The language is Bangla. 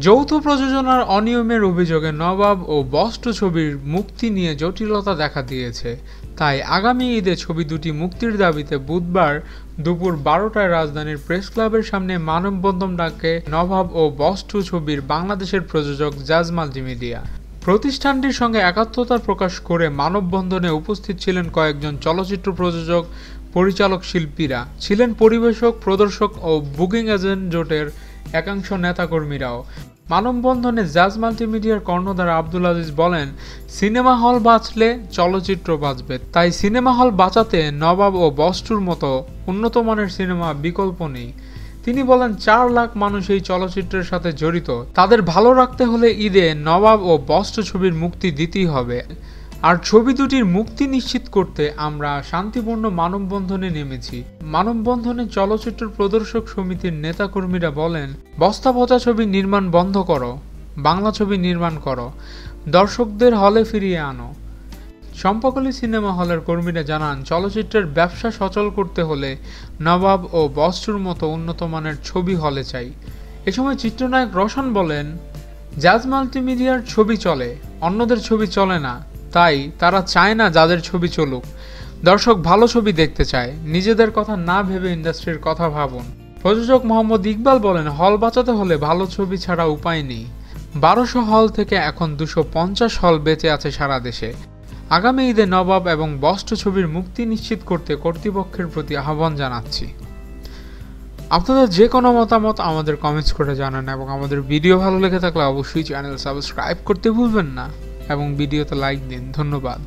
যৌথ প্রযোজনার অনিয়মের অভিযোগে নবাব ও বস্ট ছবির মুক্তি নিয়ে জটিলতা দেখা দিয়েছে। তাই আগামী ঈদে ছবি দুটি মুক্তির দাবিতে বুধবার দুপুর বারোটায় রাজধানীর প্রেস ক্লাবের সামনে মানববন্ধন ডাকে নবাব ও বস্ট ছবির বাংলাদেশের প্রযোজক জাজ মাল্টিমিডিয়া প্রতিষ্ঠানটির সঙ্গে একাত্মতা প্রকাশ করে মানববন্ধনে উপস্থিত ছিলেন কয়েকজন চলচ্চিত্র প্রযোজক, পরিচালক শিল্পীরা। ছিলেন পরিবেশক, প্রদর্শক ও বুকিং এজেন্ট জোটের একাংশ নেতাকর্মীরাও। মানববন্ধনে জাজ মাল্টিমিডিয়ার কর্ণধার আব্দুল আজিজ বলেন, সিনেমা হল বাঁচলে চলচ্চিত্র বাঁচবে। তাই সিনেমা হল বাঁচাতে নবাব ও বস্টুর মতো উন্নত মানের সিনেমা বিকল্প নেই। তিনি বলেন, চার লাখ মানুষ এই চলচ্চিত্রের সাথে জড়িত। তাদের ভালো রাখতে হলে ঈদে নবাব ও বস্ট ছবির মুক্তি দিতেই হবে। আর ছবি দুটির মুক্তি নিশ্চিত করতে আমরা শান্তিপূর্ণ মানববন্ধনে নেমেছি। মানববন্ধনে চলচ্চিত্র প্রদর্শক সমিতির নেতাকর্মীরা বলেন, বস্তা ছবি নির্মাণ বন্ধ করো, বাংলা ছবি নির্মাণ করো, দর্শকদের হলে ফিরিয়ে আনো। চম্পাকলি সিনেমা হলের কর্মীরা জানান, চলচ্চিত্রের ব্যবসা সচল করতে হলে নবাব ও বস্তুর মতো উন্নত মানের ছবি হলে চাই। এ সময় চিত্রনায়ক রোশন বলেন, জাজ মাল্টিমিডিয়ার ছবি চলে, অন্যদের ছবি চলে না। তাই তারা চায় না যাদের ছবি চলুক। দর্শক ভালো ছবি দেখতে চায়, নিজেদের কথা না ভেবে ইন্ডাস্ট্রির কথা ভাবুন। প্রযোজক মোহাম্মদ ইকবাল বলেন, হল বাঁচাতে হলে ভালো ছবি ছাড়া উপায় নেই। বারোশো হল থেকে এখন দুশো পঞ্চাশ হল বেঁচে আছে সারা দেশে। আগামী ঈদে নবাব এবং বস্ত্র ছবির মুক্তি নিশ্চিত করতে কর্তৃপক্ষের প্রতি আহ্বান জানাচ্ছি। আপনাদের যে কোনো মতামত আমাদের কমেন্টস করে জানান এবং আমাদের ভিডিও ভালো লেগে থাকলে অবশ্যই চ্যানেল সাবস্ক্রাইব করতে ভুলবেন না এবং ভিডিওতে লাইক দিন। ধন্যবাদ।